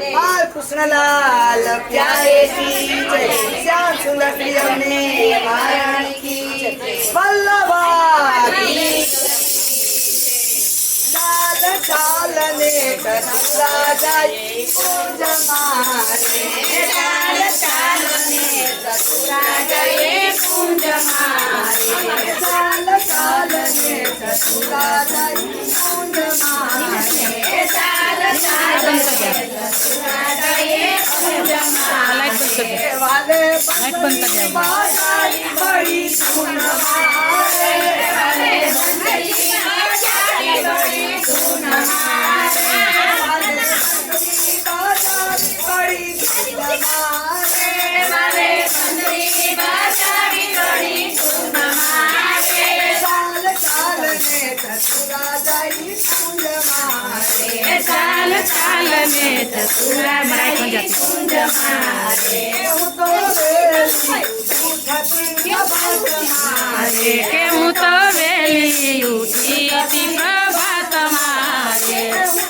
Al Krishna Lal, Pyare Ki Jai, Shyam Sundar Priyame, Chal Chal Ne Kanamra Jai, Chal Chal Ne Kanamra Jai, Chal Chal Ne Kanamra વાલે બંસરી બાજારી બડી ને ચતુરા મરાઠી જાતી કુંજ મારે હું તો મારે કે હું તો વેલી ઉઠી હતી પ્રભાત મારે હું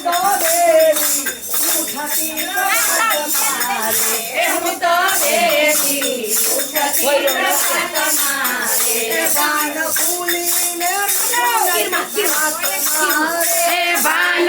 તો વેલી ઉઠતી બાત મારે મારે બાણ ફૂલીને મારે એ બાન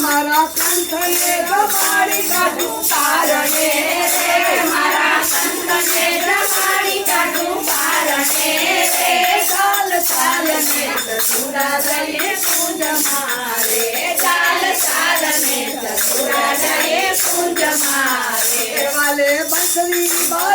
મારા કંઠને ગમાડી કાઢું કારણે રે. મારા કંઠને ગમાડી કાઢું કારણે રે. ચાલ ચાલ, ને ચતુરા જઈએ કુંજ મારે. ચાલ ચાલ, ને ચતુરા જઈએ કુંજ મારે. વાલે બંસરી બાજ